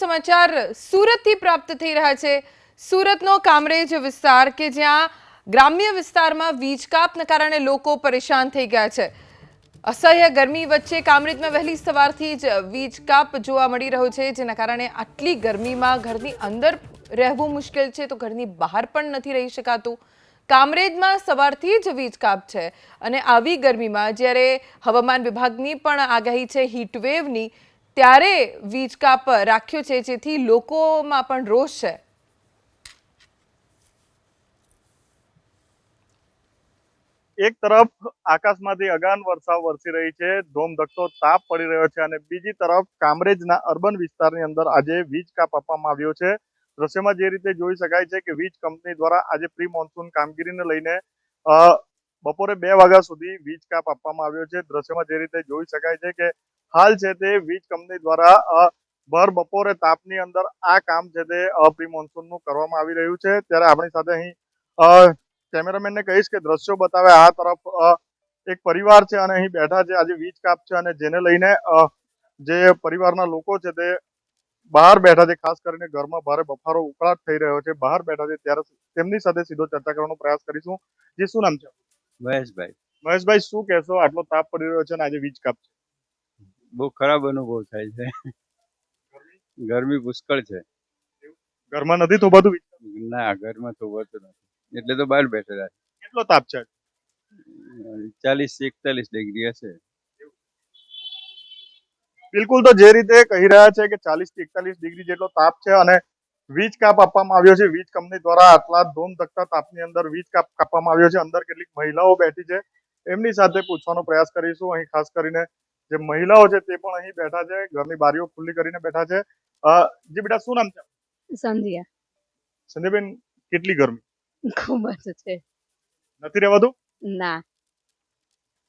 સમાચાર સુરતથી પ્રાપ્ત થઈ રહ્યા છે. સુરતનો કામરેજ વિસ્તાર કે જ્યાં ગ્રામ્ય વિસ્તારમાં વીજ કાપના કારણે લોકો પરેશાન થઈ ગયા છે. અસહ્ય ગરમી વચ્ચે કામરેજમાં વહેલી સવારથી જ વીજ કાપ જોવા મળી રહ્યો છે, જેના કારણે આટલી ગરમીમાં ઘરની અંદર રહેવું મુશ્કેલ છે, તો ઘરની બહાર પણ નથી રહી શકાતું. કામરેજમાં સવારથી જ વીજ કાપ છે અને આવી ગરમીમાં જ્યારે હવામાન વિભાગની પણ આગાહી છે હીટવેવની ત્યારે વીજ કાપ રાખ્યો છે, જેથી લોકોમાં પણ રોષ છે. એક તરફ આકાશમાંથી અગાન વરસાદ વરસી રહી છે ધોમધકતો તાપ પડી રહ્યો છે અને બીજી તરફ કામરેજના અર્બન વિસ્તારની અંદર આજે વીજ કાપ આપવામાં આવ્યો છે. દ્રશ્યમાં જે રીતે જોઈ શકાય છે કે વીજ કંપની દ્વારા આજે પ્રી મોન્સૂન કામગીરીને લઈને બપોરે બે વાગ્યા સુધી વીજ કાપ આપવામાં આવ્યો છે. દ્રશ્યમાં જે રીતે જોઈ શકાય છે કે હાલ છે તે વીજ કંપની દ્વારા ભર બપોરે તાપની અંદર આ કામ છે તે પ્રી મોન્સૂનનું કરવામાં આવી રહ્યું છે. ત્યારે આપણી સાથે અહીં કેમેરામેનને કહીશ કે દ્રશ્યો બતાવે આ તરફ એક પરિવાર છે અને અહીં બેઠા છે. આજે વીજ કાપ છે અને જેને લઈને જે પરિવારના લોકો છે તે બહાર બેઠા છે ખાસ કરીને ઘરમાં ભારે બફારો ઉકળાટ થઈ રહ્યો છે. બહાર બેઠા છે ત્યારે તેમની સાથે સીધો ચર્ચા કરવાનો પ્રયાસ કરીશું. જે શું નામ છે? મહેશભાઈ. મહેશભાઈ શું કહેશો? આટલો તાપ પડી રહ્યો છે અને આજે વીજ કાપ છે. બહુ ખરાબ અનુભવ થાય છે. ગરમી? પુષ્કળ છે. ઘરમાં નથી તો બધું ના ઘરમાં તો બધું નથી. એટલે તો બહાર બેઠેલા કેટલો તાપ છે? ચાલીસ એકતાલીસ ડિગ્રી હશે. બિલકુલ તો જે રીતે કહી રહ્યા છે કે ચાલીસથી એકતાલીસ ડિગ્રી જેટલો તાપ છે અને વીજ કાપ આપવામાં આવ્યો છે. વીજ કંપની દ્વારા આટલા ધૂમ ધકતા તાપની અંદર વીજ કાપ કાપવામાં આવ્યો છે. અંદર કેટલીક મહિલાઓ બેઠી છે. એમની સાથે પૂછવાનો પ્રયાસ કરીશું. અહીં ખાસ કરીને જે મહિલાઓ છે તે પણ અહીં બેઠા છે ઘરની બારીઓ ખુલ્લી કરીને બેઠા છે. જી બેટા શું નામ છે? સંધ્યા. સંધ્યાબેન કેટલી ગરમી? ખૂબ જ છે. નથી રહેવાતું? ના.